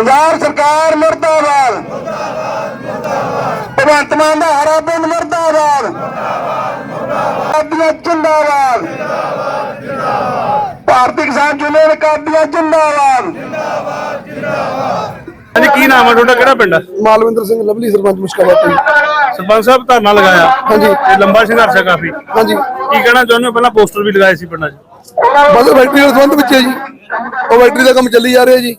ਪੰਜਾਬ ਸਰਕਾਰ ਮਰਦਾਬਾਦ। ਭਗਵੰਤ ਮਾਨ ਦਾ ਹਰਾ ਪਿੰਡ ਮਰਦਾਬਾਦ। ਕਾਦੀਆਂ ਜਿੰਦਾਬਾਦ। ਭਾਰਤੀ ਕਿਸਾਨ ਯੂਨੀਅਨ ਕਾਦੀਆਂ ਜਿੰਦਾਬਾਦ। ਹਾਂਜੀ ਕੀ ਨਾਮ ਹੈ ਤੁਹਾਡਾ? ਕਿਹੜਾ ਪਿੰਡ ਹੈ ਮਾਲਵਿੰਦਰ ਸਿੰਘ ਲਵਲੀ ਸਰਪੰਚ ਮੁਸ਼ਕਾਬਾਦ। ਸਰਪੰਚ ਸਾਹਿਬ ਧਰਨਾ ਲਗਾਇਆ। ਹਾਂਜੀ। ਇਹ ਲੰਬਾ ਸੰਘਰਸ਼ ਹੈ ਕਾਫੀ। ਹਾਂਜੀ। ਕੀ ਕਹਿਣਾ ਚਾਹੁੰਦੇ ਹੋ? ਪਹਿਲਾਂ ਪੋਸਟਰ ਵੀ ਲਗਾਏ ਸੀ ਪਿੰਡਾਂ 'ਚ। ਬਸ ਬੈਟਰੀ ਦੇ ਸੰਬੰਧ ਵਿੱਚ ਹੈ ਜੀ। ਉਹ ਬੈਟਰੀ ਦਾ ਕੰਮ ਚੱਲੀ ਜਾ ਰਿਹਾ ਜੀ।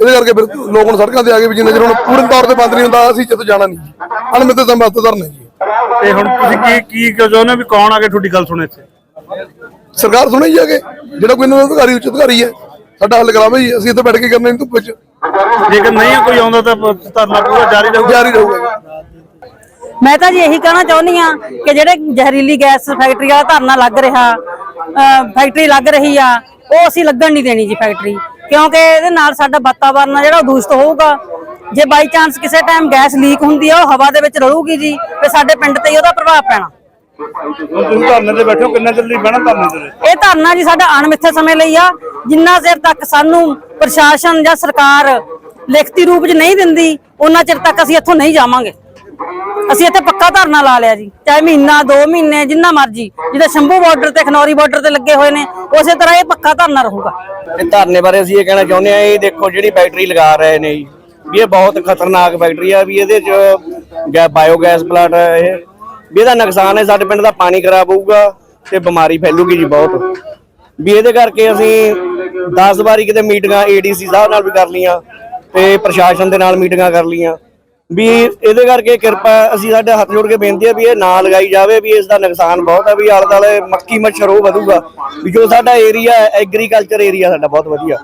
ਇਹਦੇ ਕਰਕੇ ਫਿਰ ਲੋਕ ਹੁਣ ਸੜਕਾਂ ਤੇ ਆ ਗਏ ਵੀ ਜਿੰਨਾ ਚਿਰ ਹੁਣ ਪੂਰਨ ਤੌਰ ਤੇ ਬੰਦ ਨਹੀਂ ਹੁੰਦਾ ਅਸੀਂ ਜਿੱਥੇ ਜਾਣਾ ਨਹੀਂ ਅਣਮਿੱਥੇ ਸਮੇਂ ਵਾਸਤੇ ਧਰਨਾ ਜੀ। ਤੇ ਹੁਣ ਤੁਸੀਂ ਕੀ ਕੀ ਕਿਉਂ ਚਾਹੁੰਦੇ ਹੋ ਵੀ ਕੌਣ ਆ ਕੇ ਤੁਹਾਡੀ ਗੱਲ ਸੁਣੇ ਇੱਥੇ? ਸਰਕਾਰ ਸੁਣੀ ਜਾ ਕੇ ਜਿਹੜਾ ਕੋਈ ਇਹਨਾਂ ਦਾ ਅਧਿਕਾਰੀ ਉੱਚ ਅਧਿਕਾਰੀ ਹੈ ਸਾਡਾ ਹੱਲ ਕਰਾਵੇ ਜੀ। ਅਸੀਂ ਇੱਥੇ ਬੈਠ ਕੇ ਕਰਨਾ ਨਹੀਂ ਧੁੱਪ ਵਿੱਚ ਜੇਕਰ ਨਹੀਂ ਕੋਈ ਆਉਂਦਾ ਤਾਂ ਧਰਨਾ ਪੂਰਾ ਜਾਰੀ ਰਹੂਗਾ। ਜਾਰੀ ਰਹੂਗਾ ਮੈਂ ਤਾਂ ਜੀ ਇਹੀ ਕਹਿਣਾ ਚਾਹੁੰਦੀ ਆ ਕਿ ਜਿਹੜੇ ਜ਼ਹਿਰੀਲੀ ਗੈਸ ਫੈਕਟਰੀ ਵਾਲਾ ਧਰਨਾ ਲੱਗ ਰਿਹਾ ਫੈਕਟਰੀ ਲੱਗ ਰਹੀ ਆ ਉਹ ਅਸੀਂ ਲੱਗਣ ਨਹੀਂ ਦੇਣੀ ਜੀ ਫੈਕਟਰੀ। ਕਿਉਂਕਿ ਇਹਦੇ ਨਾਲ ਸਾਡਾ ਵਾਤਾਵਰਨ ਆ ਜਿਹੜਾ ਉਹ ਦੂਸ਼ਿਤ ਹੋਊਗਾ। ਜੇ ਬਾਈ ਚਾਂਸ ਕਿਸੇ ਟਾਈਮ ਗੈਸ ਲੀਕ ਹੁੰਦੀ ਆ ਉਹ ਹਵਾ ਦੇ ਵਿੱਚ ਰਲੂਗੀ ਜੀ ਤੇ ਸਾਡੇ ਪਿੰਡ ਤੇ ਹੀ ਉਹਦਾ ਪ੍ਰਭਾਵ ਪੈਣਾ। ਤੁਸੀਂ ਧਰਨੇ ਤੇ ਬੈਠੋ ਕਿੰਨਾ ਚਿਰ ਲਈ ਬਹਿਣਾ ਧਰਨੇ ਤੇ? ਇਹ ਧਰਨਾ ਜੀ ਸਾਡਾ ਅਣਮਿੱਥੇ ਸਮੇਂ ਲਈ ਆ। ਜਿੰਨਾ ਚਿਰ ਤੱਕ ਸਾਨੂੰ ਪ੍ਰਸ਼ਾਸਨ ਜਾਂ ਸਰਕਾਰ ਲਿਖਤੀ ਰੂਪ 'ਚ ਨਹੀਂ ਦਿੰਦੀ ਉਹਨਾਂ ਚਿਰ ਤੱਕ ਅਸੀਂ ਇੱਥੋਂ ਨਹੀਂ ਜਾਵਾਂਗੇ। ਅਸੀਂ ਇੱਥੇ ਪੱਕਾ ਧਰਨਾ ਲਾ ਲਿਆ ਜੀ, ਚਾਹੇ ਮਹੀਨਾ 2 ਮਹੀਨੇ, ਜਿੰਨਾ ਮਰਜ਼ੀ, ਜਿੱਦਾਂ ਸ਼ੰਭੂ ਬਾਰਡਰ ਤੇ, ਖਨੌਰੀ ਬਾਰਡਰ ਤੇ ਲੱਗੇ ਹੋਏ ਨੇ, ਉਸੇ ਤਰ੍ਹਾਂ ਇਹ ਪੱਕਾ ਧਰਨਾ ਰਹੂਗਾ। ਇਹ ਧਰਨੇ ਬਾਰੇ ਅਸੀਂ ਇਹ ਕਹਿਣਾ ਚਾਹੁੰਦੇ ਆ ਇਹ ਦੇਖੋ ਜਿਹੜੀ ਫੈਕਟਰੀ ਲਗਾ ਰਹੇ ਨੇ ਜੀ, ਵੀ ਇਹ ਬਹੁਤ ਖਤਰਨਾਕ ਫੈਕਟਰੀ ਆ, ਵੀ ਇਹਦੇ ਚ ਗੈ ਬਾਇਓਗੈਸ ਪਲਾਂਟ ਇਹ, ਵੀ ਇਹਦਾ ਨੁਕਸਾਨ ਹੈ, ਸਾਡੇ ਪਿੰਡ ਦਾ ਪਾਣੀ ਖਰਾਬ ਹੋਊਗਾ ਤੇ ਬਿਮਾਰੀ ਫੈਲੂਗੀ ਜੀ ਬਹੁਤ। ਵੀ ਇਹਦੇ ਕਰਕੇ ਅਸੀਂ 10 ਵਾਰੀ ਕਿਤੇ ਮੀਟਿੰਗਾਂ ਏਡੀਸੀ ਸਾਹਿਬ ਨਾਲ ਵੀ ਕਰ ਲੀਆਂ ਤੇ ਪ੍ਰਸ਼ਾਸਨ ਦੇ ਨਾਲ ਮੀਟਿੰਗਾਂ ਕਰ ਲੀਆਂ ਵੀ ਇਹਦੇ ਕਰਕੇ ਕਿਰਪਾ ਅਸੀਂ ਸਾਡੇ ਹੱਥ ਜੋੜ ਕੇ ਬੇਨਤੀ ਹੈ ਵੀ ਇਹ ਨਾ ਲਗਾਈ ਜਾਵੇ ਵੀ ਇਸ ਦਾ ਨੁਕਸਾਨ ਬਹੁਤ ਹੈ ਵੀ ਆਲੇ ਦੁਆਲੇ ਮੱਕੀ ਮੱਛਰ ਉਹ ਵਧੂਗਾ। ਵੀ ਜੋ ਸਾਡਾ ਏਰੀਆ ਐਗਰੀਕਲਚਰ ਏਰੀਆ ਸਾਡਾ ਬਹੁਤ ਵਧੀਆ।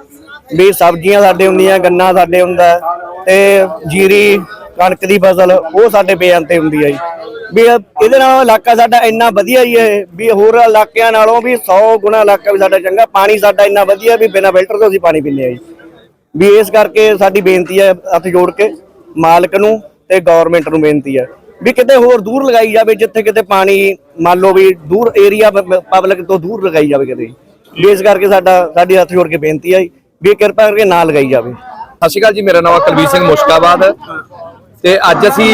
ਵੀ ਸਬਜ਼ੀਆਂ ਸਾਡੇ ਹੁੰਦੀਆਂ ਗੰਨਾ ਸਾਡੇ ਹੁੰਦਾ ਹੈ, ਤੇ ਜੀਰੀ ਕਣਕ ਦੀ ਫਸਲ ਉਹ ਸਾਡੇ ਬੇਅੰਤ ਤੇ ਹੁੰਦੀ ਹੈ ਜੀ। ਵੀ ਇਹਦੇ ਨਾਲ ਇਲਾਕਾ ਸਾਡਾ ਇੰਨਾ ਵਧੀਆ ਹੀ ਹੈ ਵੀ ਹੋਰ ਇਲਾਕਿਆਂ ਨਾਲੋਂ ਵੀ 100 ਗੁਣਾ ਇਲਾਕਾ ਵੀ ਸਾਡਾ ਚੰਗਾ। ਪਾਣੀ ਸਾਡਾ ਇੰਨਾ ਵਧੀਆ ਵੀ ਬਿਨਾਂ ਫਿਲਟਰ ਤੋਂ ਅਸੀਂ ਪਾਣੀ ਪੀਂਦੇ ਹਾਂ ਜੀ। ਵੀ ਇਸ ਕਰਕੇ ਸਾਡੀ ਬੇਨਤੀ ਹੈ ਹੱਥ ਜੋੜ ਕੇ। ਮਾਲਕ ਨੂੰ ਤੇ ਗਵਰਨਮੈਂਟ ਨੂੰ ਬੇਨਤੀ ਹੈ ਵੀ ਕਿਤੇ ਹੋਰ ਦੂਰ ਲਗਾਈ ਜਾਵੇ, ਜਿੱਥੇ ਕਿਤੇ ਪਾਣੀ, ਮੰਨ ਲਓ ਵੀ ਦੂਰ ਏਰੀਆ ਪਬਲਿਕ ਤੋਂ ਦੂਰ ਲਗਾਈ ਜਾਵੇ ਕਿਤੇ। ਵੀ ਇਸ ਕਰਕੇ ਸਾਡਾ, ਸਾਡੀ ਹੱਥ ਜੋੜ ਕੇ ਬੇਨਤੀ ਹੈ ਜੀ ਵੀ ਕਿਰਪਾ ਕਰਕੇ ਨਾ ਲਗਾਈ ਜਾਵੇ। ਸਤਿ ਸ਼੍ਰੀ ਅਕਾਲ ਜੀ, ਮੇਰਾ ਨਾਮ ਹੈ ਸਿੰਘ ਮੁਸ਼ਕਾਬਾਦ ਤੇ ਅੱਜ ਅਸੀਂ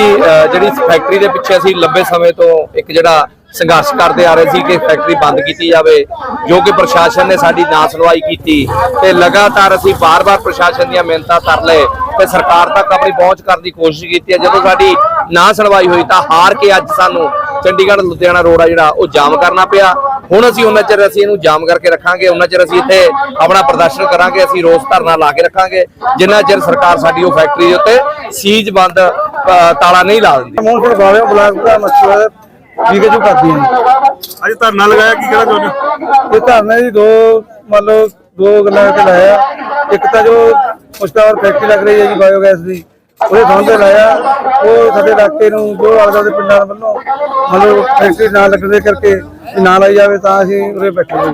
ਜਿਹੜੀ ਫੈਕਟਰੀ ਦੇ ਪਿੱਛੇ ਅਸੀਂ ਲੰਬੇ ਸਮੇਂ ਤੋਂ ਇੱਕ ਜਿਹੜਾ ਸੰਘਰਸ਼ ਕਰਦੇ ਆ ਰਹੇ ਸੀ ਕਿ ਫੈਕਟਰੀ ਬੰਦ ਕੀਤੀ ਜਾਵੇ, ਜੋ ਕਿ ਪ੍ਰਸ਼ਾਸਨ ਨੇ ਸਾਡੀ ਨਾ ਸੁਣਵਾਈ ਕੀਤੀ ਤੇ ਲਗਾਤਾਰ ਅਸੀਂ ਬਾਰ-ਬਾਰ ਪ੍ਰਸ਼ਾਸਨ ਦੀਆਂ ਮਿਹਨਤਾਂ ਕਰ ਲਏ। ਤੇ ਸਰਕਾਰ ਤੱਕ ਆਪਣੀ ਪਹੁੰਚ ਕਰਨ ਦੀ ਕੋਸ਼ਿਸ਼ ਕੀਤੀ ਹੈ। ਜਦੋਂ ਸਾਡੀ ਨਾ ਸੁਣਵਾਈ ਹੋਈ ਤਾਂ ਹਾਰ ਕੇ ਅੱਜ ਸਾਨੂੰ ਚੰਡੀਗੜ੍ਹ ਲੁਧਿਆਣਾ ਰੋਡ ਆ ਜਿਹੜਾ ਉਹ ਜਾਮ ਕਰਨਾ ਪਿਆ। ਹੁਣ ਅਸੀਂ ਉਹਨਾਂ ਚਿਰ ਅਸੀਂ ਇਹਨੂੰ ਜਾਮ ਕਰਕੇ ਰੱਖਾਂਗੇ। ਉਹਨਾਂ ਚਿਰ ਅਸੀਂ ਇੱਥੇ ਆਪਣਾ ਪ੍ਰਦਰਸ਼ਨ ਕਰਾਂਗੇ। ਅਸੀਂ ਰੋਸ ਧਰਨਾ ਲਾ ਕੇ ਰੱਖਾਂਗੇ। ਜਿੰਨਾ ਚਿਰ ਸਰਕਾਰ ਸਾਡੀ ਉਹ ਫੈਕਟਰੀ ਦੇ ਉੱਤੇ ਸੀਜ਼ ਬੰਦ ਤਾਲਾ ਨਹੀਂ ਲਾ ਦਿੰਦੀ। ਮੋਹਨ ਸਿੰਘ ਬਾਵੇ ਬਲਾਕ ਦਾ ਮਸਲਾ ਠੀਕ ਜੋ ਕਰਦੀ ਹੈ। ਅੱਜ ਧਰਨਾ ਲਗਾਇਆ ਕੀ ਕਹਿਣਾ ਚਾਹੁੰਦੇ ਹੋ? ਇਹ ਧਰਨਾ ਜੀ ਦੋ ਮੰਨ ਲਓ ਦੋ ਗੱਲਾਂ ਤੇ ਲਾਇਆ। ਇੱਕ ਤਾਂ ਜੋ ਮੁਸ਼ਤਾਵਰ ਫੈਕਟਰੀ ਲੱਗ ਰਹੀ ਹੈ ਜੀ ਬਾਇਓਗੈਸ ਦੀ। ਉਹਦੇ ਸੰਬੰਧ ਤੇ ਲਾਇਆ। ਉਹ ਸਾਡੇ ਇਲਾਕੇ ਨੂੰ ਜੋ ਆਲੇ ਦੇ ਪਿੰਡਾਂ ਵੱਲੋਂ ਮੰਨ ਲਓ ਫੈਕਟਰੀ ਨਾ ਲੱਗਦੇ ਕਰਕੇ ਜੇ ਨਾ ਲਾਈ ਜਾਵੇ ਤਾਂ ਅਸੀਂ ਉਰੇ ਬੈਠੇ ਹਾਂ। ਜੀ।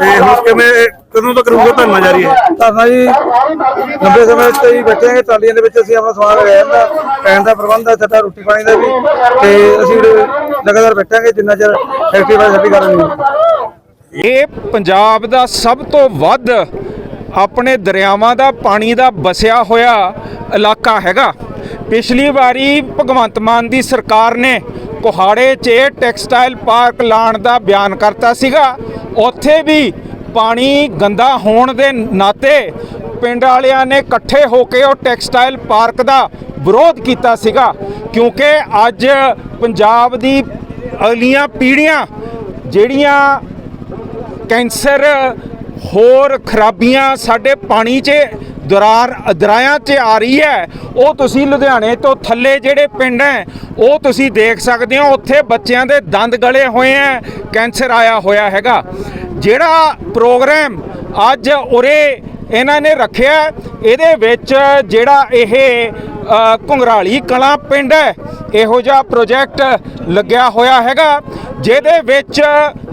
ਤੇ ਹੁਣ ਕਿਵੇਂ ਕਦੋਂ ਤੱਕ ਰਹੂਗਾ ਧਰਨਾ ਜਾਰੀ ਹੈ? ਧਰਨਾ ਜੀ ਲੰਬੇ ਸਮੇਂ ਤੇ ਹੀ ਬੈਠਾਂਗੇ ਟਰਾਲੀਆਂ ਦੇ ਵਿੱਚ ਅਸੀਂ ਆਪਣਾ ਸਮਾਨ ਲਗਾਇਆ ਜਾਂਦਾ ਪੈਣ ਦਾ ਪ੍ਰਬੰਧ ਹੈ ਸਾਡਾ ਰੋਟੀ ਪਾਣੀ ਦਾ ਵੀ। ਤੇ ਅਸੀਂ ਉਰੇ ਲਗਾਤਾਰ ਬੈਠਾਂਗੇ ਜਿੰਨਾ ਚਿਰ ਫੈਕਟਰੀ ਵਾਲੇ ਸਾਡੀ ਗੱਲ ਨਹੀਂ ਇਹ ਪੰਜਾਬ ਦਾ ਸਭ ਤੋਂ ਵੱਧ ਆਪਣੇ ਦਰਿਆਵਾਂ ਦਾ ਪਾਣੀ ਦਾ ਵਸਿਆ ਹੋਇਆ ਇਲਾਕਾ ਹੈਗਾ। ਪਿਛਲੀ ਵਾਰੀ ਭਗਵੰਤ ਮਾਨ ਦੀ ਸਰਕਾਰ ਨੇ ਕੋਹਾੜੇ 'ਚ ਟੈਕਸਟਾਈਲ ਪਾਰਕ ਲਾਉਣ ਦਾ ਬਿਆਨ ਕਰਤਾ ਸੀਗਾ। ਉੱਥੇ ਵੀ ਪਾਣੀ ਗੰਦਾ ਹੋਣ ਦੇ ਨਾਤੇ ਪਿੰਡ ਵਾਲਿਆਂ ਨੇ ਇਕੱਠੇ ਹੋ ਕੇ ਉਹ ਟੈਕਸਟਾਈਲ ਪਾਰਕ ਦਾ ਵਿਰੋਧ ਕੀਤਾ ਸੀਗਾ। ਕਿਉਂਕਿ ਅੱਜ ਪੰਜਾਬ ਦੀ ਅਗਲੀਆਂ ਪੀੜ੍ਹੀਆਂ ਜਿਹੜੀਆਂ ਕੈਂਸਰ ਹੋਰ ਖਰਾਬੀਆਂ ਸਾਡੇ ਪਾਣੀ 'ਚ, ਦਰਾਰ, ਦਰਾਇਆਂ 'ਚ ਆ ਰਹੀ ਹੈ। ਉਹ ਤੁਸੀਂ ਲੁਧਿਆਣੇ ਤੋਂ ਥੱਲੇ ਜਿਹੜੇ ਪਿੰਡ ਹੈ, ਉਹ ਤੁਸੀਂ ਦੇਖ ਸਕਦੇ ਹੋ, ਉੱਥੇ ਬੱਚਿਆਂ ਦੇ ਦੰਦ ਗਲੇ ਹੋਏ ਹੈ, ਕੈਂਸਰ ਆਇਆ ਹੋਇਆ ਹੈਗਾ। ਜਿਹੜਾ ਪ੍ਰੋਗਰਾਮ ਅੱਜ ਉਰੇ ਇਹਨਾਂ ਨੇ ਰੱਖਿਆ, ਇਹਦੇ ਵਿੱਚ ਜਿਹੜਾ ਇਹ ਘੁੰਗਰਾਲੀ ਕਲਾਂ ਪਿੰਡ ਹੈ, ਇਹੋ ਜਿਹਾ ਪ੍ਰੋਜੈਕਟ ਲੱਗਿਆ ਹੋਇਆ ਹੈਗਾ। ਜਿਹਦੇ ਵਿੱਚ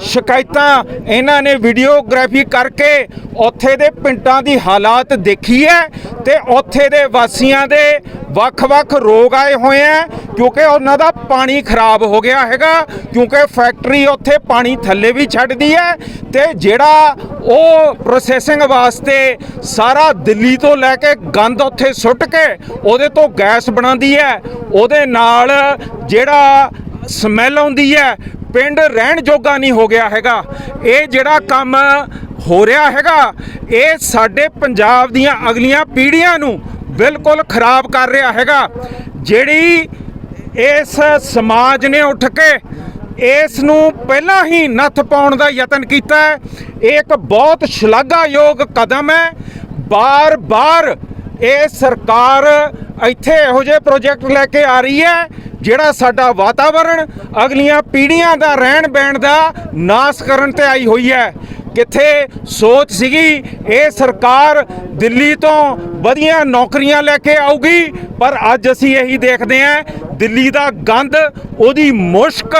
ਸ਼ਿਕਾਇਤਾਂ ਇਹਨਾਂ ਨੇ ਵੀਡੀਓਗ੍ਰਾਫੀ ਕਰਕੇ ਉੱਥੇ ਦੇ ਪਿੰਡਾਂ ਦੀ ਹਾਲਾਤ ਦੇਖੀ ਹੈ ਤੇ ਉੱਥੇ ਦੇ ਵਾਸੀਆਂ ਦੇ ਵੱਖ-ਵੱਖ ਰੋਗ ਆਏ ਹੋਏ ਹੈ, ਕਿਉਂਕਿ ਉਹਨਾਂ ਦਾ ਪਾਣੀ ਖਰਾਬ ਹੋ ਗਿਆ ਹੈਗਾ, ਕਿਉਂਕਿ ਫੈਕਟਰੀ ਉੱਥੇ ਪਾਣੀ ਥੱਲੇ ਵੀ ਛੱਡਦੀ ਹੈ ਤੇ ਜਿਹੜਾ ਉਹ ਪ੍ਰੋਸੈਸਿੰਗ ਵਾਸਤੇ ਸਾਰਾ ਦਿੱਲੀ ਤੋਂ ਲੈ ਕੇ ਗੰਦ ਉੱਥੇ ਸੁੱਟ ਕੇ ਉਹਦੇ ਤੋਂ ਗੈਸ ਬਣਾਉਂਦੀ ਹੈ, ਉਹਦੇ ਨਾਲ ਜਿਹੜਾ ਸਮੈਲ ਆਉਂਦੀ ਹੈ ਪਿੰਡ ਰਹਿਣ ਜੋਗਾ ਨਹੀਂ ਹੋ ਗਿਆ ਹੈਗਾ। ਇਹ ਜਿਹੜਾ ਕੰਮ ਹੋ ਰਿਹਾ ਹੈਗਾ, ਇਹ ਸਾਡੇ ਪੰਜਾਬ ਦੀਆਂ ਅਗਲੀਆਂ ਪੀੜ੍ਹੀਆਂ ਨੂੰ ਬਿਲਕੁਲ ਖਰਾਬ ਕਰ ਰਿਹਾ ਹੈਗਾ। ਜਿਹੜੀ ਇਸ ਸਮਾਜ ਨੇ ਉੱਠ ਕੇ ਇਸ ਨੂੰ ਪਹਿਲਾਂ ਹੀ ਨੱਥ ਪਾਉਣ ਦਾ ਯਤਨ ਕੀਤਾ ਹੈ, ਇਹ ਇੱਕ ਬਹੁਤ ਸ਼ਲਾਘਾਯੋਗ ਕਦਮ ਹੈ। ਬਾਰ-ਬਾਰ ਇਹ ਸਰਕਾਰ ਇੱਥੇ ਇਹੋ ਜਿਹੇ ਪ੍ਰੋਜੈਕਟ ਲੈ ਕੇ ਆ ਰਹੀ ਹੈ ਜਿਹੜਾ ਸਾਡਾ ਵਾਤਾਵਰਣ ਅਗਲੀਆਂ ਪੀੜ੍ਹੀਆਂ ਦਾ ਰਹਿਣ ਬਹਿਣ ਦਾ ਨਾਸ ਕਰਨ ਤੇ ਆਈ ਹੋਈ ਹੈ। ਕਿੱਥੇ ਸੋਚ ਸੀਗੀ, ਇਹ ਸਰਕਾਰ ਦਿੱਲੀ ਤੋਂ ਵਧੀਆ ਨੌਕਰੀਆਂ ਲੈ ਕੇ ਆਊਗੀ, ਪਰ ਅੱਜ ਅਸੀਂ ਇਹੀ ਦੇਖਦੇ ਹਾਂ, ਦਿੱਲੀ ਦਾ ਗੰਦ ਉਹਦੀ ਮੁਸ਼ਕ,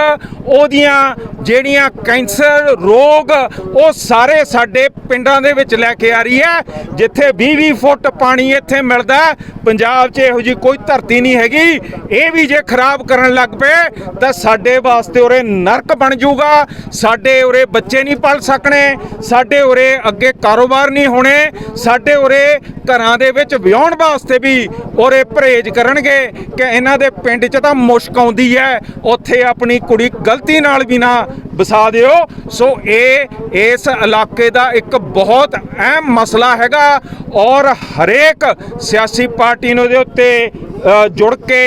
ਉਹਦੀਆਂ ਜਿਹੜੀਆਂ ਕੈਂਸਰ ਰੋਗ, ਉਹ ਸਾਰੇ ਸਾਡੇ ਪਿੰਡਾਂ ਦੇ ਵਿੱਚ ਲੈ ਕੇ ਆ ਰਹੀ ਹੈ। ਜਿੱਥੇ 20-20 ਫੁੱਟ ਪਾਣੀ ਇੱਥੇ ਮਿਲਦਾ ਪੰਜਾਬ 'ਚ ਇਹੋ ਜਿਹੀ ਕੋਈ ਧਰਤੀ ਨਹੀਂ ਹੈਗੀ। ਇਹ ਵੀ ਜੇ ਖਰਾਬ ਕਰਨ ਲੱਗ ਪਏ, ਤਾਂ ਸਾਡੇ ਵਾਸਤੇ ਉਰੇ ਨਰਕ ਬਣ ਜਾਊਗਾ। ਸਾਡੇ ਉਰੇ ਬੱਚੇ ਨਹੀਂ ਪਲ ਸਕਣੇ, ਸਾਡੇ ਉਰੇ ਅੱਗੇ ਕਾਰੋਬਾਰ ਨਹੀਂ ਹੋਣੇ, ਸਾਡੇ ਉਰੇ ਘਰਾਂ ਦੇ ਵਿੱਚ ਵਿਆਹਣ ਵਾਸਤੇ ਵੀ ਉਰੇ ਪਰਹੇਜ ਕਰਨਗੇ। ਕਿ ਇਹਨਾਂ ਦੇ ਪਿੰਡ 'ਚ ਤਾਂ ਮੁਸ਼ਕ ਆਉਂਦੀ ਹੈ। ਉੱਥੇ ਆਪਣੀ ਕੁੜੀ ਗਲਤੀ ਨਾਲ ਵੀ ਨਾ ਵਸਾ ਦਿਓ। ਸੋ ਇਹ, ਇਸ ਇਲਾਕੇ ਦਾ ਇੱਕ ਬਹੁਤ ਅਹਿਮ ਮਸਲਾ ਹੈਗਾ ਔਰ ਹਰੇਕ ਸਿਆਸੀ ਪਾਰਟੀ ਨੂੰ ਇਹਦੇ ਉੱਤੇ ਜੁੜ ਕੇ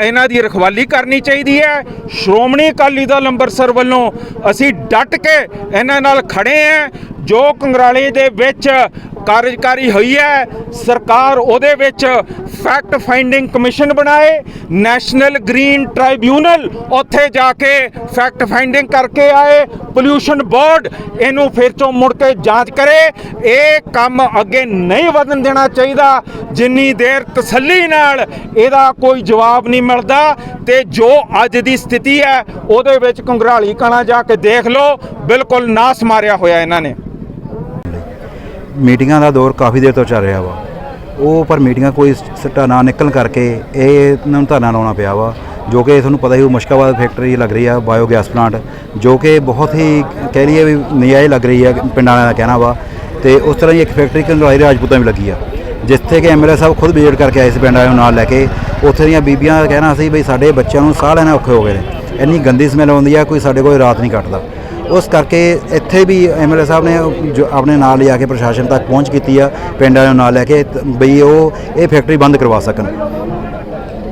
ਇਹਨਾਂ ਦੀ ਰਖਵਾਲੀ ਕਰਨੀ ਚਾਹੀਦੀ ਹੈ। ਸ਼੍ਰੋਮਣੀ ਅਕਾਲੀ ਦਲ ਅੰਮ੍ਰਿਤਸਰ ਵੱਲੋਂ ਅਸੀਂ ਡਟ ਕੇ ਇਹਨਾਂ ਨਾਲ ਖੜੇ ਹਾਂ। ਜੋ ਕੰਗਰਾਲੇ ਦੇ ਵਿੱਚ ਕਾਰਜਕਾਰੀ ਹੋਈ ਹੈ, ਸਰਕਾਰ ਉਹਦੇ ਵਿੱਚ ਫੈਕਟ ਫਾਈਂਡਿੰਗ ਕਮਿਸ਼ਨ ਬਣਾਏ ਨੈਸ਼ਨਲ ਗ੍ਰੀਨ ਟ੍ਰਾਈਬਿਊਨਲ ਉੱਥੇ ਜਾ ਕੇ ਫੈਕਟ ਫਾਈਂਡਿੰਗ ਕਰਕੇ ਆਏ ਪੋਲਿਊਸ਼ਨ ਬੋਰਡ ਇਹਨੂੰ ਫਿਰ ਤੋਂ ਮੁੜ ਕੇ ਜਾਂਚ ਕਰੇ। ਇਹ ਕੰਮ ਅੱਗੇ ਨਹੀਂ ਵਧਣ ਦੇਣਾ ਚਾਹੀਦਾ। ਜਿੰਨੀ ਦੇਰ ਤਸੱਲੀ ਨਾਲ ਇਹਦਾ ਕੋਈ ਜਵਾਬ ਨਹੀਂ ਮਿਲਦਾ ਤੇ ਜੋ ਅੱਜ ਦੀ ਸਥਿਤੀ ਹੈ, ਉਹਦੇ ਵਿੱਚ ਕੰਗਰਾਲੀ ਕਣਾ ਜਾ ਕੇ ਦੇਖ ਲਓ। ਬਿਲਕੁਲ ਨਾਸ ਮਾਰਿਆ ਹੋਇਆ ਇਹਨਾਂ ਨੇ। ਮੀਟਿੰਗਾਂ ਦਾ ਦੌਰ ਕਾਫੀ ਦੇਰ ਤੋਂ ਚੱਲ ਰਿਹਾ ਵਾ। ਉਹ ਪਰ ਮੀਟਿੰਗਾਂ ਕੋਈ ਸਟਾ ਨਾ ਨਿਕਲਣ ਕਰਕੇ ਇਹ ਇਹਨਾਂ ਨੂੰ ਧਰਨਾ ਲਾਉਣਾ ਪਿਆ ਵਾ, ਜੋ ਕਿ ਤੁਹਾਨੂੰ ਪਤਾ ਹੀ ਉਹ ਮੁਸ਼ਕਾਬਾਦ ਫੈਕਟਰੀ ਲੱਗ ਰਹੀ ਆ, ਬਾਇਓਗੈਸ ਪਲਾਂਟ, ਜੋ ਕਿ ਬਹੁਤ ਹੀ ਕਹਿ ਲਈਏ ਵੀ ਨਜਾਇਜ਼ ਲੱਗ ਰਹੀ ਆ ਪਿੰਡਾਂ ਵਾਲਿਆਂ ਦਾ ਕਹਿਣਾ ਵਾ, ਤੇ ਉਸ ਤਰ੍ਹਾਂ ਹੀ ਇੱਕ ਫੈਕਟਰੀ ਕੰਗਰਾਈ ਰਾਜਪੂਤਾਂ ਵੀ ਲੱਗੀ ਆ, ਜਿੱਥੇ ਕਿ ਐਮਐਲਏ ਸਾਹਿਬ ਖੁਦ ਵਿਜ਼ਿਟ ਕਰਕੇ ਆਏ ਸੀ ਪਿੰਡ ਵਾਲਿਆਂ ਨੂੰ ਨਾਲ ਲੈ ਕੇ, ਉੱਥੇ ਦੀਆਂ ਬੀਬੀਆਂ ਦਾ ਕਹਿਣਾ ਸੀ ਬਈ ਸਾਡੇ ਬੱਚਿਆਂ ਨੂੰ ਸਾਹ ਲੈਣਾ ਔਖੇ ਹੋ ਗਏ ਨੇ, ਇੰਨੀ ਗੰਦੀ ਸਮੈਲ ਆਉਂਦੀ ਆ, ਕੋਈ ਸਾਡੇ ਕੋਲ ਰਾਤ ਨਹੀਂ ਕੱਟਦਾ। ਉਸ ਕਰਕੇ ਇੱਥੇ ਵੀ ਐਮਐਲਏ ਸਾਹਿਬ ਨੇ ਜੋ ਆਪਣੇ ਨਾਲ ਲਿਆ ਕੇ ਪ੍ਰਸ਼ਾਸਨ ਤੱਕ ਪਹੁੰਚ ਕੀਤੀ ਆ, ਪਿੰਡਾਂ ਨੂੰ ਨਾਲ ਲੈ ਕੇ, ਬਈ ਉਹ ਇਹ ਫੈਕਟਰੀ ਬੰਦ ਕਰਵਾ ਸਕਣ।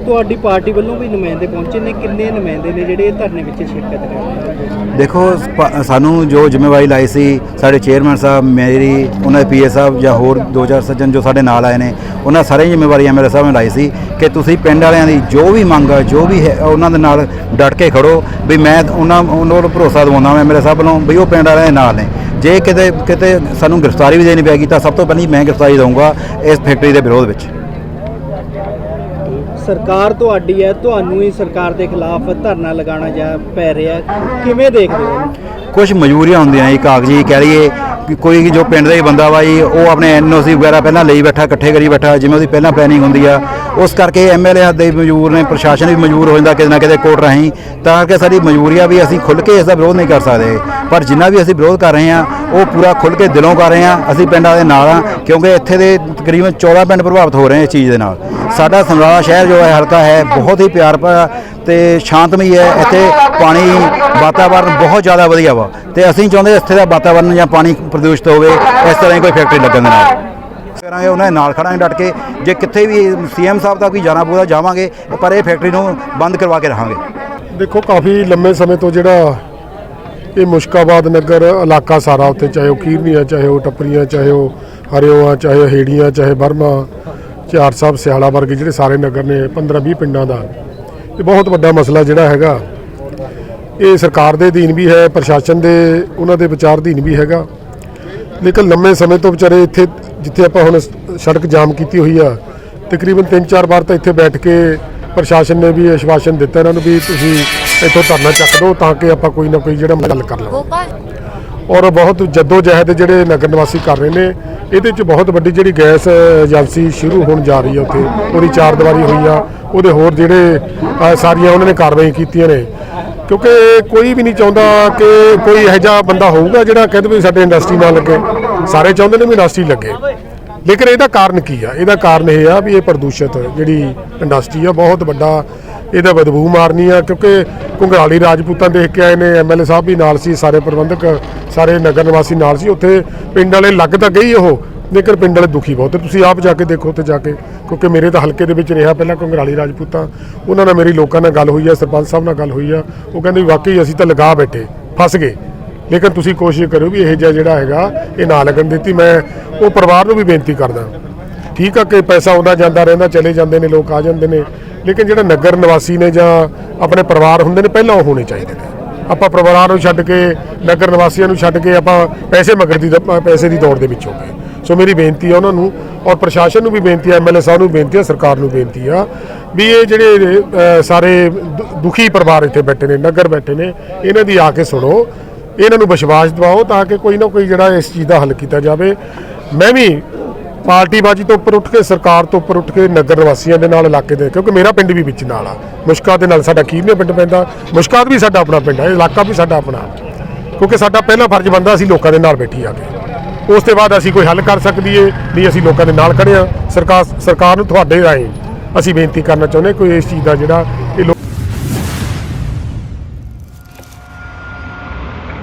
ਤੁਹਾਡੀ ਪਾਰਟੀ ਵੱਲੋਂ ਵੀ ਨੁਮਾਇੰਦੇ ਪਹੁੰਚੇ ਨੇ? ਕਿੰਨੇ ਨੁਮਾਇੰਦੇ ਨੇ ਜਿਹੜੇ ਇਹ ਧਰਨੇ ਵਿੱਚ ਸ਼ਿਰਕਤ ਕਰ ਦੇਖੋ ਸਾਨੂੰ ਜੋ ਜ਼ਿੰਮੇਵਾਰੀ ਲਾਈ ਸੀ, ਸਾਡੇ ਚੇਅਰਮੈਨ ਸਾਹਿਬ, ਮੇਰੀ, ਉਹਨਾਂ ਦੇ ਪੀਏ ਸਾਹਿਬ ਜਾਂ ਹੋਰ ਦੋ ਚਾਰ ਸੱਜਣ ਜੋ ਸਾਡੇ ਨਾਲ ਆਏ ਨੇ, ਉਹਨਾਂ ਸਾਰੀਆਂ ਜ਼ਿੰਮੇਵਾਰੀ ਐਮਐਲਏ ਸਾਹਿਬ ਨੇ ਲਾਈ ਸੀ ਕਿ ਤੁਸੀਂ ਪਿੰਡ ਵਾਲਿਆਂ ਦੀ ਜੋ ਵੀ ਮੰਗ ਆ, ਜੋ ਵੀ ਹੈ, ਉਹਨਾਂ ਦੇ ਨਾਲ ਡਟ ਕੇ ਖੜੋ ਵੀ ਮੈਂ ਉਹਨਾਂ ਉਹਨਾਂ ਨੂੰ ਭਰੋਸਾ ਦਿਵਾਉਂਦਾ ਮੈਂ ਐਮਐਲਏ ਸਾਹਿਬ ਵੱਲੋਂ ਵੀ ਉਹ ਪਿੰਡ ਵਾਲਿਆਂ ਦੇ ਨਾਲ ਨੇ। ਜੇ ਕਿਤੇ ਕਿਤੇ ਸਾਨੂੰ ਗ੍ਰਿਫਤਾਰੀ ਵੀ ਦੇਣੀ ਪੈਗੀ ਤਾਂ ਸਭ ਤੋਂ ਪਹਿਲਾਂ ਮੈਂ ਗ੍ਰਿਫਤਾਰੀ ਦਊਂਗਾ ਇਸ ਫੈਕਟਰੀ ਦੇ ਵਿਰੋਧ ਵਿੱਚ। ਸਰਕਾਰ ਤੁਹਾਡੀ ਹੈ, ਤੁਹਾਨੂੰ ਹੀ ਸਰਕਾਰ ਦੇ ਖਿਲਾਫ ਧਰਨਾ ਲਗਾਉਣਾ ਜਾ ਪੈ ਰਿਹਾ ਕਿਵੇਂ ਦੇਖਦੇ ਹੋ? ਕੁਝ ਮਜਬੂਰੀਆਂ ਹੁੰਦੀਆਂ ਜੀ, ਕਾਗਜ਼ੀ ਕਹਿ ਲਈਏ ਕੋਈ ਜੋ ਪਿੰਡ ਦਾ ਹੀ ਬੰਦਾ ਵਾ ਜੀ, ਉਹ ਆਪਣੇ ਐਨਓਸੀ ਵਗੈਰਾ ਪਹਿਲਾਂ ਲਈ ਬੈਠਾ, ਇਕੱਠੇ ਕਰੀ ਬੈਠਾ, ਜਿਵੇਂ ਉਹਦੀ ਪਹਿਲਾਂ ਪਲੈਨਿੰਗ ਹੁੰਦੀ ਆ। ਉਸ ਕਰਕੇ ਐਮਐਲਏ ਦੇ ਮਜਬੂਰ ਨੇ, ਪ੍ਰਸ਼ਾਸਨ ਵੀ ਮਜਬੂਰ ਹੋ ਜਾਂਦਾ ਕਿਤੇ ਨਾ ਕਿਤੇ ਕੋਰਟ ਰਾਹੀਂ, ਤਾਂ ਕਿ ਸਾਡੀ ਮਜਬੂਰੀ ਆ ਵੀ ਅਸੀਂ ਖੁੱਲ ਕੇ ਇਸ ਦਾ ਵਿਰੋਧ ਨਹੀਂ ਕਰ ਸਕਦੇ। ਪਰ ਜਿੰਨਾ ਵੀ ਅਸੀਂ ਵਿਰੋਧ ਕਰ ਰਹੇ ਹਾਂ, ਉਹ ਪੂਰਾ ਖੁੱਲ ਕੇ ਦਿਲੋਂ ਕਰ ਰਹੇ ਹਾਂ, ਅਸੀਂ ਪਿੰਡਾਂ ਦੇ ਨਾਲ ਆ ਕਿਉਂਕਿ ਇੱਥੇ ਦੇ ਤਕਰੀਬਨ 14 ਪਿੰਡ ਪ੍ਰਭਾਵਿਤ ਹੋ ਰਹੇ ਇਸ ਚੀਜ਼ ਦੇ ਨਾਲ। ਸਾਡਾ ਸਮਰਾਲਾ ਸ਼ਹਿਰ ਜੋ ਹੈ, ਹਲਕਾ ਹੈ, ਬਹੁਤ ਹੀ ਪਿਆਰ ਭਰਾ ਤੇ ਸ਼ਾਂਤਮਈ ਹੈ, ਇੱਥੇ ਪਾਣੀ ਵਾਤਾਵਰਨ ਬਹੁਤ ਜ਼ਿਆਦਾ ਵਧੀਆ ਵਾ। ਤੇ ਅਸੀਂ ਚਾਹੁੰਦੇ ਇੱਥੇ ਦਾ ਵਾਤਾਵਰਨ ਜਾਂ ਪਾਣੀ ਪ੍ਰਦੂਸ਼ਿਤ ਹੋਵੇ, ਇਸ ਤਰ੍ਹਾਂ ਦੀ ਕੋਈ ਫੈਕਟਰੀ ਲੱਗਣ ਦੇ ਨਾਲ। ਕਰਾਂਗੇ ਉਹਨਾਂ ਦੇ ਨਾਲ ਖੜਾਂਗੇ ਡਟ ਕੇ। ਜੇ ਕਿੱਥੇ ਵੀ ਸੀਐਮ ਸਾਹਿਬ ਦਾ ਵੀ ਜਾਣਾ ਪੂਰਾ ਜਾਵਾਂਗੇ, ਪਰ ਇਹ ਫੈਕਟਰੀ ਨੂੰ ਬੰਦ ਕਰਵਾ ਕੇ ਰਹਾਂਗੇ। ਦੇਖੋ, ਕਾਫੀ ਲੰਮੇ ਸਮੇਂ ਤੋਂ ਜਿਹੜਾ ਇਹ ਮੁਸ਼ਕਾਬਾਦ ਨਗਰ ਇਲਾਕਾ ਸਾਰਾ ਉੱਤੇ ਚਾਹੇ ਉਹ ਕੀਰਨੀਆਂ ਚਾਹੇ ਉਹ ਟੱਪਰੀਆਂ, ਚਾਹੇ ਉਹ ਹਰਿਓਆ, ਚਾਹੇ ਹੇੜੀਆਂ, ਚਾਹੇ ਬਰਮਾ ਚਾਰ ਸਾਹਿਬ ਸਿਆਲਾ ਵਰਗੇ ਜਿਹੜੇ ਸਾਰੇ ਨਗਰ ਨੇ 15 20 ਪਿੰਡਾਂ ਦਾ, ਇਹ ਬਹੁਤ ਵੱਡਾ ਮਸਲਾ ਜਿਹੜਾ ਹੈਗਾ। ਇਹ ਸਰਕਾਰ ਦੇ ਅਧੀਨ ਵੀ ਹੈ, ਪ੍ਰਸ਼ਾਸਨ ਦੇ, ਉਹਨਾਂ ਦੇ ਵਿਚਾਰ ਅਧੀਨ ਵੀ ਹੈਗਾ। ਲੇਕਿਨ ਲੰਮੇ ਸਮੇਂ ਤੋਂ ਵਿਚਾਰੇ ਇੱਥੇ ਜਿੱਥੇ ਆਪਾਂ ਹੁਣ ਸੜਕ ਜਾਮ ਕੀਤੀ ਹੋਈ ਆ ਤਕਰੀਬਨ 3-4 ਵਾਰ ਤਾਂ ਇੱਥੇ ਬੈਠ ਕੇ ਪ੍ਰਸ਼ਾਸਨ ਨੇ ਵੀ ਆਸ਼ਵਾਸਨ ਦਿੱਤਾ ਇਹਨਾਂ ਨੂੰ ਵੀ ਤੁਸੀਂ ਇੱਥੋਂ ਧਰਨਾ ਚੱਕ ਦਿਓ ਤਾਂ ਕਿ ਆਪਾਂ ਕੋਈ ਨਾ ਕੋਈ ਜਿਹੜਾ ਹੱਲ ਕਰ ਲਵਾਂ ਔਰ ਬਹੁਤ ਜੱਦੋ ਜਹਿਦ ਜਿਹੜੇ ਨਗਰ ਨਿਵਾਸੀ ਕਰ ਰਹੇ ਨੇ ਇਹਦੇ ਚ ਬਹੁਤ ਵੱਡੀ ਜਿਹੜੀ ਗੈਸ ਏਜੰਸੀ ਸ਼ੁਰੂ ਹੋਣ ਜਾ ਰਹੀ ਹੈ ਉੱਥੇ ਉਹਦੀ ਚਾਰ ਦੀਵਾਰੀ ਹੋਈ ਆ ਉਹਦੇ ਹੋਰ ਜਿਹੜੇ ਸਾਰੀਆਂ ਉਹਨਾਂ ਨੇ ਕਾਰਵਾਈ ਕੀਤੀਆਂ ਨੇ। ਕਿਉਂਕਿ ਕੋਈ ਵੀ ਨਹੀਂ ਚਾਹੁੰਦਾ ਕਿ ਕੋਈ ਇਹੋ ਜਿਹਾ ਬੰਦਾ ਹੋਊਗਾ ਜਿਹੜਾ ਕਹਿੰਦੇ ਵੀ ਸਾਡੇ ਇੰਡਸਟਰੀ ਨਾਲ ਲੱਗੇ। ਸਾਰੇ ਚਾਹੁੰਦੇ ਨੇ ਵੀ ਇੰਡਸਟਰੀ ਲੱਗੇ। ਲੇਕਿਨ ਇਹਦਾ ਕਾਰਨ ਕੀ ਆ? ਇਹਦਾ ਕਾਰਨ ਇਹ ਆ ਵੀ ਇਹ ਪ੍ਰਦੂਸ਼ਿਤ ਜਿਹੜੀ ਇੰਡਸਟਰੀ ਆ, ਬਹੁਤ ਵੱਡਾ ਇਹਦਾ ਬਦਬੂ ਮਾਰਨੀ ਆ। ਕਿਉਂਕਿ ਘੁੰਗਰਾਲੀ ਰਾਜਪੂਤਾਂ ਦੇਖ ਕੇ ਆਏ ਨੇ ਐਮਐਲਏ ਸਾਹਿਬ ਵੀ ਨਾਲ ਸੀ, ਸਾਰੇ ਪ੍ਰਬੰਧਕ, ਸਾਰੇ ਨਗਰ ਨਿਵਾਸੀ ਨਾਲ ਸੀ। ਉੱਥੇ ਪਿੰਡ ਵਾਲੇ ਲੱਗ ਤਾਂ ਗਈ ਉਹ। ਲੇਕਿਨ ਪਿੰਡ ਵਾਲੇ ਦੁਖੀ ਬਹੁਤ ਹੈ ਤੁਸੀਂ ਆਪ ਜਾ ਕੇ ਦੇਖੋ ਉੱਥੇ ਜਾ ਕੇ, ਕਿਉਂਕਿ ਮੇਰੇ ਤਾਂ ਹਲਕੇ ਦੇ ਵਿੱਚ ਰਿਹਾ ਪਹਿਲਾਂ ਘੁੰਗਰਾਲੀ ਰਾਜਪੂਤਾਂ, ਉਹਨਾਂ ਨਾਲ ਮੇਰੀ ਲੋਕਾਂ ਨਾਲ ਗੱਲ ਹੋਈ ਆ, ਸਰਪੰਚ ਸਾਹਿਬ ਨਾਲ ਗੱਲ ਹੋਈ ਆ, ਉਹ ਕਹਿੰਦੇ ਵੀ ਵਾਕਈ ਅਸੀਂ ਤਾਂ ਲਗਾ ਬੈਠੇ, ਫਸ ਗਏ। ਲੇਕਿਨ ਤੁਸੀਂ ਕੋਸ਼ਿਸ਼ ਕਰੋ ਵੀ ਇਹ ਜਿਹਾ ਜਿਹੜਾ ਹੈਗਾ, ਇਹ ਨਾ ਲੱਗਣ ਦਿੱਤੀ, ਮੈਂ ਉਹ ਪਰਿਵਾਰ ਨੂੰ ਵੀ ਬੇਨਤੀ ਕਰਦਾ। ਠੀਕ ਆ ਕਿ ਪੈਸਾ ਆਉਂਦਾ ਜਾਂਦਾ ਰਹਿੰਦਾ, ਚਲੇ ਜਾਂਦੇ ਨੇ, ਲੋਕ ਆ ਜਾਂਦੇ ਨੇ, ਲੇਕਿਨ ਜਿਹੜਾ ਨਗਰ ਨਿਵਾਸੀ ਨੇ ਜਾਂ ਆਪਣੇ ਪਰਿਵਾਰ ਹੁੰਦੇ ਨੇ, ਪਹਿਲਾਂ ਉਹ ਹੋਣੇ ਚਾਹੀਦੇ ਨੇ। ਆਪਾਂ ਪਰਿਵਾਰਾਂ ਨੂੰ ਛੱਡ ਕੇ, ਨਗਰ ਨਿਵਾਸੀਆਂ ਨੂੰ ਛੱਡ ਕੇ ਆਪਾਂ ਪੈਸੇ ਮਗਰ ਦੀ ਦ- ਪੈਸੇ ਦੀ ਦੌੜ ਦੇ ਵਿੱਚ ਹੋ ਗਏ। ਸੋ ਮੇਰੀ ਬੇਨਤੀ ਹੈ ਉਹਨਾਂ ਨੂੰ ਔਰ ਪ੍ਰਸ਼ਾਸਨ ਨੂੰ ਵੀ ਬੇਨਤੀ ਹੈ ਐਮਐਲਏ ਸਾਹਿਬ ਨੂੰ ਬੇਨਤੀ ਹੈ ਸਰਕਾਰ ਨੂੰ ਬੇਨਤੀ ਆ ਵੀ ਇਹ ਜਿਹੜੇ ਸਾਰੇ ਦੁ- ਦੁਖੀ ਪਰਿਵਾਰ ਇੱਥੇ ਬੈਠੇ ਨੇ, ਨਗਰ ਬੈਠੇ ਨੇ, ਇਹਨਾਂ ਦੀ ਆ ਕੇ ਸੁਣੋ, ਇਹਨਾਂ ਨੂੰ ਵਿਸ਼ਵਾਸ ਦਿਵਾਓ ਤਾਂ ਕਿ ਕੋਈ ਨਾ ਕੋਈ ਜਿਹੜਾ ਇਸ ਚੀਜ਼ ਦਾ ਹੱਲ ਕੀਤਾ ਜਾਵੇ। ਮੈਂ ਵੀ ਪਾਰਟੀਬਾਜੀ ਤੋਂ ਉੱਪਰ ਉੱਠ ਕੇ, ਸਰਕਾਰ ਤੋਂ ਉੱਪਰ ਉੱਠ ਕੇ ਨਗਰ ਨਿਵਾਸੀਆਂ ਦੇ ਨਾਲ ਇਲਾਕੇ ਦੇ, ਕਿਉਂਕਿ ਮੇਰਾ ਪਿੰਡ ਵੀ ਵਿੱਚ ਨਾਲ ਆ। ਮੁਸ਼ਕਾ ਦੇ ਨਾਲ ਸਾਡਾ ਕੀਰਨੇ ਪਿੰਡ ਪੈਂਦਾ, ਮੁਸ਼ਕਾਤ ਵੀ ਸਾਡਾ ਆਪਣਾ ਪਿੰਡ ਹੈ ਇਲਾਕਾ ਵੀ ਸਾਡਾ ਆਪਣਾ। ਕਿਉਂਕਿ ਸਾਡਾ ਪਹਿਲਾ ਫਰਜ਼ ਬੰਦਾ ਅਸੀਂ ਲੋਕਾਂ ਦੇ ਨਾਲ ਬੈਠੀ ਆ ਕੇ। ਉਸ ਤੋਂ ਬਾਅਦ ਅਸੀਂ ਕੋਈ ਹੱਲ ਕਰ ਸਕਦੀ ਏ ਨਹੀਂ ਅਸੀਂ ਲੋਕਾਂ ਦੇ ਨਾਲ ਖੜੇ ਆ ਸਰਕਾਰ ਸਰਕਾਰ ਨੂੰ ਤੁਹਾਡੇ ਰਾਹੀਂ ਅਸੀਂ ਬੇਨਤੀ ਕਰਨਾ ਚਾਹੁੰਦੇ ਕੋਈ ਇਸ ਚੀਜ਼ ਦਾ ਜਿਹੜਾ ਇਹ ਲੋਕ